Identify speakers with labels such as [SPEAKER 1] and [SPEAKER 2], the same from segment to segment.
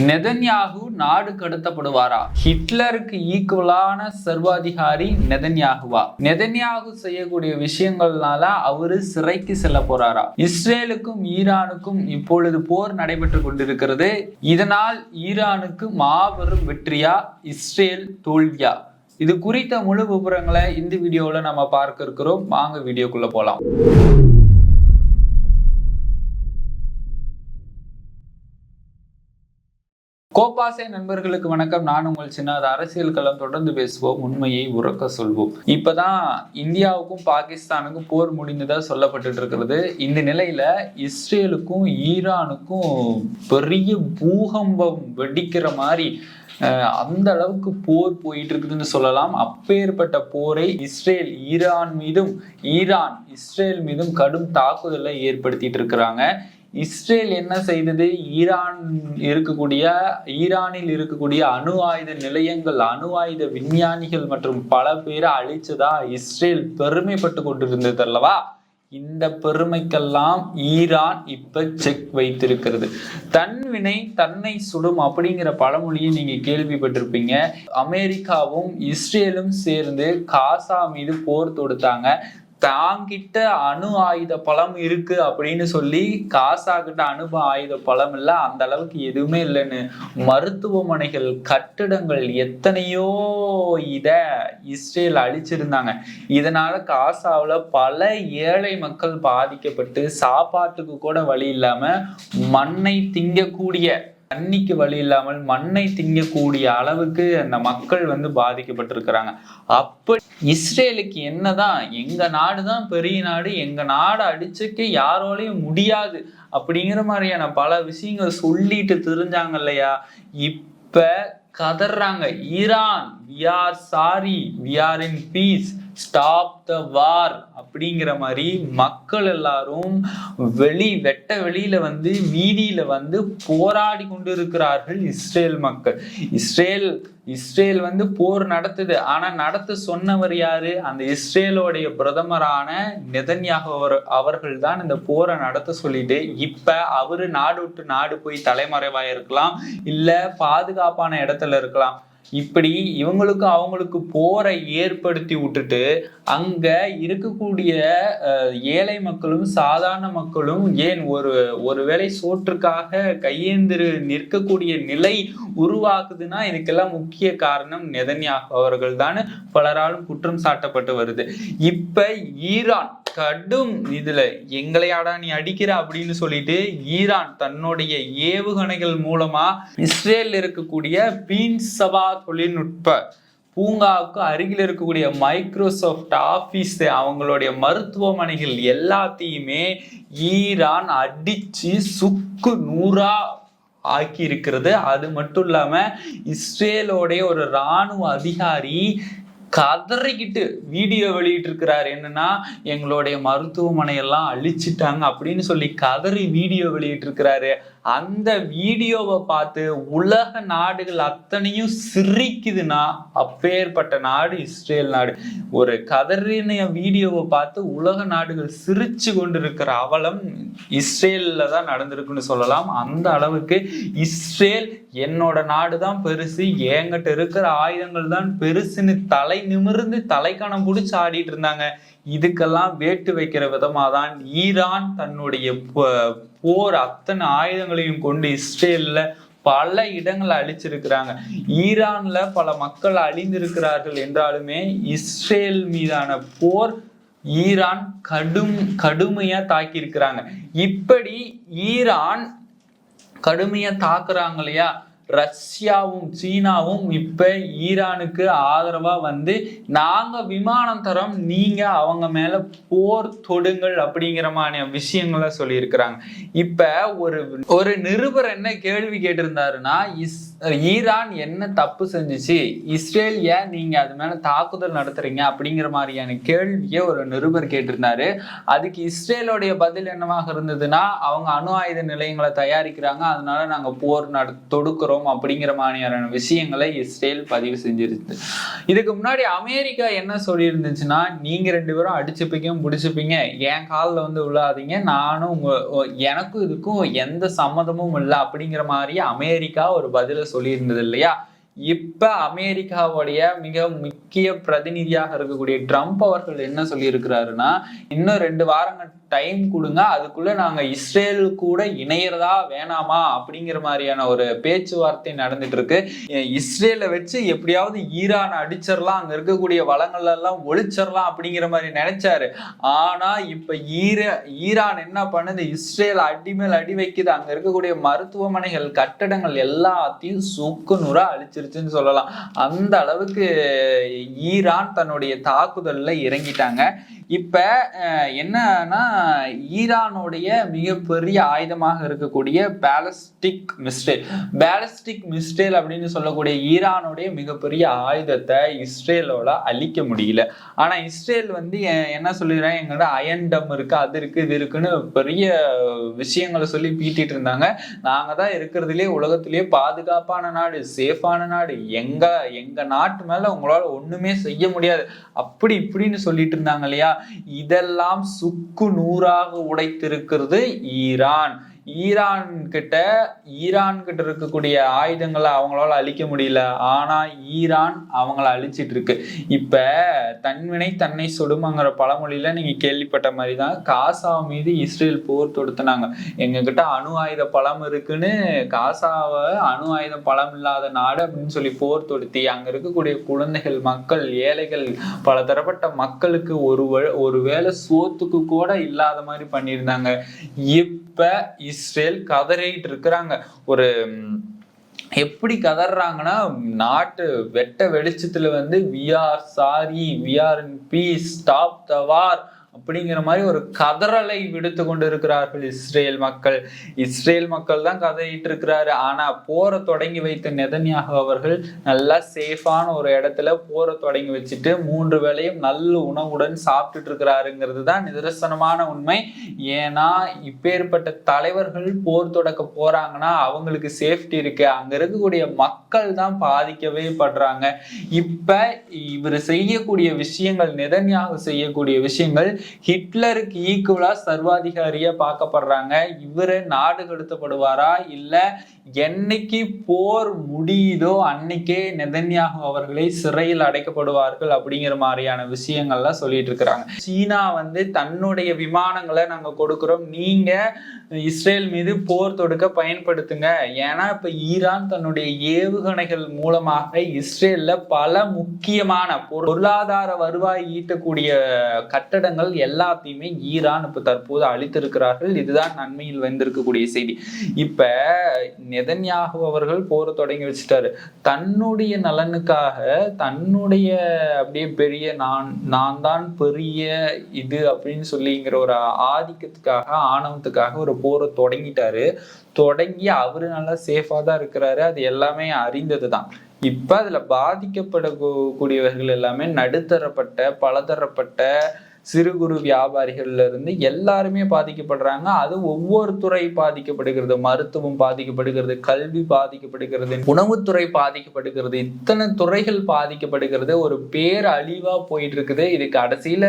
[SPEAKER 1] Netanyahu நாடு கடத்தப்படுவாரா? ஹிட்லருக்கு ஈக்குவலான சர்வாதிகாரி நெதன்யாகுவா? நெதன்யாகு செய்யக்கூடிய விஷயங்கள்னால அவரு சிறைக்கு செல்ல போறாரா? இஸ்ரேலுக்கும் ஈரானுக்கும் இப்பொழுது போர் நடைபெற்று கொண்டிருக்கிறது. இதனால் ஈரானுக்கு மாபெரும் வெற்றியா? இஸ்ரேல் தோல்வியா? இது குறித்த முழு விவரங்களை இந்த வீடியோவில் நம்ம பார்க்க இருக்கிறோம். வாங்க வீடியோக்குள்ள போகலாம் கோபாசை நண்பர்களுக்கு வணக்கம். நான் உங்கள் சின்ன அரசியல் களம் தொடர்ந்து பேசுவோம். உண்மையை உறக்க சொல்வோம். இப்பதான் இந்தியாவுக்கும் பாகிஸ்தானுக்கும் போர் முடிந்ததா சொல்லப்பட்டு இருக்கிறது. இந்த நிலையில இஸ்ரேலுக்கும் ஈரானுக்கும் பெரிய பூகம்பம் வெடிக்கிற மாதிரி அந்த அளவுக்கு போர் போயிட்டு இருக்குதுன்னு சொல்லலாம். அப்பேற்பட்ட போரை இஸ்ரேல் ஈரான் மீதும் ஈரான் இஸ்ரேல் மீதும் கடும் தாக்குதலை ஏற்படுத்திட்டு இருக்கிறாங்க. இஸ்ரேல் என்ன செய்தது? ஈரான் இருக்கக்கூடிய ஈரானில் இருக்கக்கூடிய அணு ஆயுத நிலையங்கள் அணு ஆயுத விஞ்ஞானிகள் மற்றும் பல பேரை அழிச்சதா இஸ்ரேல் பெருமைப்பட்டு கொண்டிருந்தது அல்லவா? இந்த பெருமைக்கெல்லாம் ஈரான் இப்ப செக் வைத்திருக்கிறது. தன்வினை தன்னை சுடும் அப்படிங்கிற பழமொழியை நீங்க கேள்விப்பட்டிருப்பீங்க. அமெரிக்காவும் இஸ்ரேலும் சேர்ந்து காசா மீது போர் தொடுத்தாங்க. தாங்கிட்ட அணு ஆயுத பலம் இருக்கு அப்படின்னு சொல்லி காசா கிட்ட அணு ஆயுத பலம் இல்லை அந்த அளவுக்கு எதுவுமே இல்லைன்னு. மருத்துவமனைகள் கட்டிடங்கள் எத்தனையோ இத இஸ்ரேல் அழிச்சிருந்தாங்க. இதனால காசாவில் பல ஏழை மக்கள் பாதிக்கப்பட்டு சாப்பாட்டுக்கு கூட வழி இல்லாம மண்ணை திங்கக்கூடிய தண்ணிக்கு வழி இல்லாமல் மண்ணை திங்கக்கூடிய அளவுக்கு அந்த மக்கள் வந்து பாதிக்கப்பட்டிருக்கிறாங்க. அப்படி இஸ்ரேலுக்கு என்னதான்? எங்க நாடு தான் பெரிய நாடு எங்க நாடு அடிச்சுக்க யாரோலையும் முடியாது அப்படிங்கிற மாதிரியான பல விஷயங்கள் சொல்லிட்டு தெரிஞ்சாங்க இல்லையா? இப்ப கதறாங்க Iran we are sorry we are in peace stop the war அப்படிங்கிற மாதிரி மக்கள் எல்லாரும் வெளி வெட்ட வெளியில வந்து வீதியில வந்து போராடி கொண்டு இருக்கிறார்கள் இஸ்ரேல் மக்கள். இஸ்ரேல் இஸ்ரேல் வந்து போர் நடத்துது. ஆனா நடத்த சொன்னவர் யாரு? அந்த இஸ்ரேலோடைய பிரதமரான நிதன்யாக அவர்கள் தான் இந்த போரை நடத்த சொல்லிட்டு இப்ப அவரு நாடு விட்டு நாடு போய் தலைமறைவா இருக்கலாம் இல்ல பாதுகாப்பான இடத்துல இருக்கலாம். இப்படி இவங்களுக்கு அவங்களுக்கு போரை ஏற்படுத்தி விட்டுட்டு அங்க இருக்கக்கூடிய அஹ், ஏழை மக்களும் சாதாரண மக்களும் ஏன் ஒரு ஒருவேளை சோற்றுக்காக கையேந்திரு நிற்கக்கூடிய நிலை உருவாக்குதுன்னா இதுக்கெல்லாம் முக்கிய காரணம் நெதன்யாகு அவர்கள் தான் பலராலும் குற்றம் சாட்டப்பட்டு வருது. இப்ப ஈரான் கடும் இதுல எங்களையாடா நீ அடிக்கிற அப்படின்னு சொல்லிட்டு ஈரான் தன்னுடைய ஏவுகணைகள் மூலமா இஸ்ரேல் இருக்கக்கூடிய பீன்சபா தொழில்நுட்ப பூங்காவுக்கு அருகில் இருக்கக்கூடிய மைக்ரோசாஃப்ட் ஆஃபீஸ் அவங்களுடைய மருத்துவமனைகள் எல்லாத்தையுமே ஈரான் அடிச்சு சுக்கு நூறா ஆக்கி இருக்கிறது அது மட்டும் இல்லாம இஸ்ரேலோடைய ஒரு இராணுவ அதிகாரி கதறிக்கிட்டு வீடியோ வெளியிட்டு இருக்கிறாரு என்னன்னா எங்களுடைய மருத்துவமனையெல்லாம் அழிச்சிட்டாங்க அப்படின்னு சொல்லி கதறி வீடியோ வெளியிட்டு இருக்கிறாரு அந்த வீடியோவை பார்த்து உலக நாடுகள் அத்தனையும் சிரிக்குதுன்னா அப்பேற்பட்ட நாடு இஸ்ரேல் நாடு. ஒரு கதறின வீடியோவை பார்த்து உலக நாடுகள் சிரிச்சு கொண்டிருக்கிற அவலம் இஸ்ரேலில் தான் நடந்திருக்குன்னு சொல்லலாம். அந்த அளவுக்கு இஸ்ரேல் என்னோட நாடு தான் பெருசு என்கிட்ட இருக்கிற ஆயுதங்கள் தான் பெருசுன்னு தலை நிமிர்ந்து தலைக்கணம் பிடிச்சி ஆடிட்டு இருந்தாங்க. இதுக்கெல்லாம் வேட்டு வைக்கிற விதமாக தான் ஈரான் தன்னுடைய போர் அத்தனை ஆயுதங்களையும் கொண்டு இஸ்ரேல்ல பல இடங்களை அழிச்சிருக்கிறாங்க. ஈரான்ல பல மக்கள் அழிந்திருக்கிறார்கள் என்றாலுமே இஸ்ரேல் மீதான போர் ஈரான் கடும் கடுமையா தாக்கி இருக்கிறாங்க இப்படி ஈரான் கடுமையா தாக்குறாங்க இல்லையா? ரஷ்யாவும் சீனாவும் இப்போ ஈரானுக்கு ஆதரவா வந்து நாங்க விமானம் தரோம் நீங்கள் அவங்க மேல போர் தொடுங்கள் அப்படிங்கிற மாதிரி விஷயங்களை சொல்லியிருக்கிறாங்க. இப்ப ஒரு ஒரு நிருபர் என்ன கேள்வி கேட்டிருந்தாருன்னா இஸ் ஈரான் என்ன தப்பு செஞ்சுச்சு? இஸ்ரேல் ஏன் நீங்க அது மேல தாக்குதல் நடத்துறீங்க? அப்படிங்கிற மாதிரியான கேள்வியை ஒரு நிருபர் கேட்டிருந்தாரு. அதுக்கு இஸ்ரேலோடைய பதில் என்னவாக இருந்ததுன்னா அவங்க அணு ஆயுத நிலையங்களை தயாரிக்கிறாங்க அதனால நாங்கள் போர் நட தொடுக்கிறோம். போறோம் அப்படிங்கிற மாதிரியான விஷயங்களை இஸ்ரேல் பதிவு செஞ்சிருச்சு. இதுக்கு முன்னாடி அமெரிக்கா என்ன சொல்லியிருந்துச்சுன்னா நீங்க ரெண்டு பேரும் அடிச்சுப்பீங்க பிடிச்சிப்பீங்க என் காலில் வந்து உள்ளாதீங்க நானும் உங்க எனக்கும் இதுக்கும் எந்த சம்மதமும் இல்லை அப்படிங்கிற மாதிரி அமெரிக்கா ஒரு பதில சொல்லியிருந்தது இல்லையா? இப்ப அமெரிக்காவுடைய மிக முக்கிய பிரதிநிதியாக இருக்கக்கூடிய ட்ரம்ப் அவர்கள் என்ன சொல்லியிருக்கிறாருன்னா இன்னும் ரெண்டு வாரங்கள் டைம் கொடுங்க அதுக்குள்ள நாங்க இஸ்ரேல் கூட இணையறதா வேணாமா அப்படிங்கிற மாதிரியான ஒரு பேச்சுவார்த்தை நடந்துட்டு இருக்கு இஸ்ரேலை வச்சு எப்படியாவது ஈரான் அடிச்சிடலாம் அங்க இருக்கக்கூடிய வளங்கள் எல்லாம் ஒழிச்சிடலாம் அப்படிங்கிற மாதிரி நினைச்சாரு. ஆனா இப்ப ஈர ஈரான் என்ன பண்ணுது? இஸ்ரேல் அடிமேல் அடி வைக்குது. அங்க இருக்கக்கூடிய மருத்துவமனைகள் கட்டடங்கள் எல்லாத்தையும் சுக்கு நூறா அழிச்சிருச்சுன்னு சொல்லலாம். அந்த அளவுக்கு ஈரான் தன்னுடைய தாக்குதல்ல இறங்கிட்டாங்க. இப்ப என்னன்னா ஈரானுடைய மிகப்பெரிய ஆயுதமாக இருக்கக்கூடிய பேலஸ்டிக் மிஸ்டேல். பேலஸ்டிக் மிஸ்டேல் அப்படின்னு சொல்லக்கூடிய ஈரானுடைய மிகப்பெரிய ஆயுதத்தை இஸ்ரேலோட அழிக்க முடியல. ஆனா இஸ்ரேல் வந்து என்ன சொல்லிடுறேன் அயன் டம் இருக்கு அது இருக்கு இது இருக்குன்னு பெரிய விஷயங்களை சொல்லி பீட்டிட்டு இருந்தாங்க. நாங்க தான் இருக்கிறதுலே உலகத்திலேயே பாதுகாப்பான நாடு சேஃபான நாடு. எங்க எங்க நாட்டு மேல உங்களால ஒண்ணுமே செய்ய முடியாது. அப்படி இப்படின்னு சொல்லிட்டு இருந்தாங்க இல்லையா? இதெல்லாம் சுக்கு நூறாக உடைத்திருக்கிறது ஈரான். ஈரான் கிட்ட ஈரான் கிட்ட இருக்கக்கூடிய ஆயுதங்களை அவங்களால அழிக்க முடியல. ஆனா ஈரான் அவங்கள அழிச்சிட்டு இருக்கு. இப்ப தன்வினை தன்னை சுடுமாங்கிற பழமொழியில நீங்க கேள்விப்பட்ட மாதிரி தான் காசா மீது இஸ்ரேல் போர் தொடுத்தினாங்க. எங்க கிட்ட அணு ஆயுத பழம் இருக்குன்னு காசாவை அணு ஆயுத பழம் இல்லாத நாடு அப்படின்னு சொல்லி போர் தொடுத்தி அங்க இருக்கக்கூடிய குழந்தைகள் மக்கள் ஏழைகள் பல தரப்பட்ட மக்களுக்கு ஒரு ஒரு வேளை சோத்துக்கு கூட இல்லாத மாதிரி பண்ணியிருந்தாங்க. இப்ப இஸ்ரேல் கதறிட்டு இருக்கிறாங்க ஒரு எப்படி கதறாங்கன்னா நாட்டு வெட்ட வெளிச்சத்துல வந்து we are sorry we are in peace stop the war அப்படிங்கிற மாதிரி ஒரு கதறலை விடுத்து கொண்டு இருக்கிறார்கள் இஸ்ரேல் மக்கள். இஸ்ரேல் மக்கள் தான் கதையிட்டு இருக்கிறாரு. ஆனா போரை தொடங்கி வைத்த நெதன்யாக அவர்கள் நல்லா சேஃபான ஒரு இடத்துல போரை தொடங்கி வச்சுட்டு மூன்று வேளையும் நல்ல உணவுடன் சாப்பிட்டுட்டு இருக்கிறாருங்கிறது தான் நிதர்சனமான உண்மை. ஏன்னா இப்பேற்பட்ட தலைவர்கள் போர் தொடக்க போறாங்கன்னா அவங்களுக்கு சேஃப்டி இருக்கு. அங்க இருக்கக்கூடிய மக்கள் தான் பாதிக்கவே படுறாங்க. இப்ப இவர் செய்யக்கூடிய விஷயங்கள் நெதன்யாக செய்யக்கூடிய விஷயங்கள் ஹிட்லருக்கு ஈக்குவலா சர்வாதிகாரியா பார்க்கப்படுறாங்க. இவரு நாடு கடத்தப்படுவாரா? இல்ல என்னைக்கு போர் முடியுதோ அன்னைக்கே நெதன்யாகு அவர்களை சிறையில் அடைக்கப்படுவார்கள் அப்படிங்கிற மாதிரியான விஷயங்கள்லாம் சொல்லிட்டு இருக்கிறாங்க சீனா வந்து தன்னுடைய விமானங்களை நாங்க கொடுக்கிறோம். நீங்க இஸ்ரேல் மீது போர் தொடுக்க பயன்படுத்துங்க. ஏன்னா இப்ப ஈரான் தன்னுடைய ஏவுகணைகள் மூலமாக இஸ்ரேல்ல பல முக்கியமான பொருளாதார வருவாய் ஈட்டக்கூடிய கட்டடங்கள் எல்லாத்தையுமே ஈரான் இப்ப தற்போது அழித்திருக்கிறார்கள். இதுதான் நன்மையில் வந்திருக்கக்கூடிய செய்தி. இப்ப நெதன்யாகு அவர்கள் போரை தொடங்கி வச்சுட்டாரு. தன்னுடைய நலனுக்காக தன்னுடைய அப்படியே பெரிய நான் நான் தான் பெரிய இது அப்படின்னு சொல்லிங்கிற ஒரு ஆதிக்கத்துக்காக ஆணவத்துக்காக ஒரு போரை தொடங்கிட்டாரு. தொடங்கி அவரு நல்லா சேஃபா தான் இருக்கிறாரு. அது எல்லாமே அறிந்தது தான் இப்ப அதுல பாதிக்கப்படக்கூடியவர்கள் எல்லாமே நடுத்தரப்பட்ட பலதரப்பட்ட சிறு குறு வியாபாரிகள்ல இருந்து எல்லாருமே பாதிக்கப்படுறாங்க. அது ஒவ்வொரு துறை பாதிக்கப்படுகிறது. மருத்துவம் பாதிக்கப்படுகிறது. கல்வி பாதிக்கப்படுகிறது. உணவுத்துறை பாதிக்கப்படுகிறது. இத்தனை துறைகள் பாதிக்கப்படுகிறது. ஒரு பேர் அழிவா போயிட்டு இருக்குது இது கடைசியில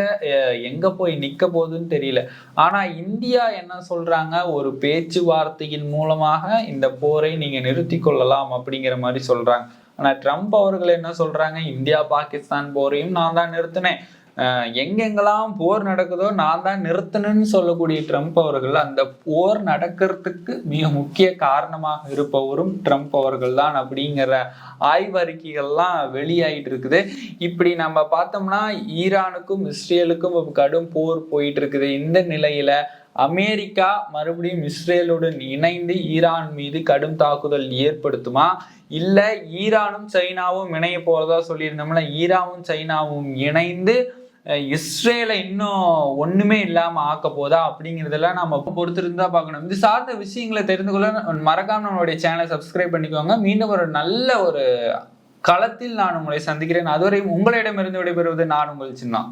[SPEAKER 1] எங்க போய் நிக்க போகுதுன்னு தெரியல. ஆனா இந்தியா என்ன சொல்றாங்க? ஒரு பேச்சுவார்த்தையின் மூலமாக இந்த போரை நீங்க நிறுத்தி கொள்ளலாம் அப்படிங்கிற மாதிரி சொல்றாங்க. ஆனா ட்ரம்ப் அவர்கள் என்ன சொல்றாங்க? இந்தியா பாகிஸ்தான் போரையும் நான் தான் நிறுத்தினேன். எங்கெங்கெல்லாம் போர் நடக்குதோ நான் தான் நிறுத்தணும்னு சொல்லக்கூடிய ட்ரம்ப் அவர்கள் அந்த போர் நடக்கிறதுக்கு மிக முக்கிய காரணமாக இருப்பவரும் ட்ரம்ப் அவர்கள் தான் அப்படிங்கிற ஆய்வறிக்கைகள்லாம் வெளியாயிட்டு இருக்குது. இப்படி நம்ம பார்த்தோம்னா ஈரானுக்கும் இஸ்ரேலுக்கும் கடும் போர் போயிட்டு இருக்குது. இந்த நிலையில அமெரிக்கா மறுபடியும் இஸ்ரேலுடன் இணைந்து ஈரான் மீது கடும் தாக்குதல் ஏற்படுத்துமா? இல்ல ஈரானும் சைனாவும் இணைய போறதா சொல்லியிருந்தோம்னா ஈரானும் சைனாவும் இணைந்து இஸ்ரேலை இன்னும் ஒண்ணுமே இல்லாம ஆக்க போதா அப்படிங்கிறதெல்லாம் நம்ம பொறுத்திருந்தா பார்க்கணும். இது சார்ந்த விஷயங்களை தெரிந்து கொள்ள மறக்காம நம்மளுடைய சேனலை சப்ஸ்கிரைப் பண்ணிக்கோங்க. மீண்டும் ஒரு நல்ல ஒரு களத்தில் நான் உங்களை சந்திக்கிறேன். அதுவரை உங்களிடமிருந்து விடைபெறுவது நான் உங்கள் சின்ன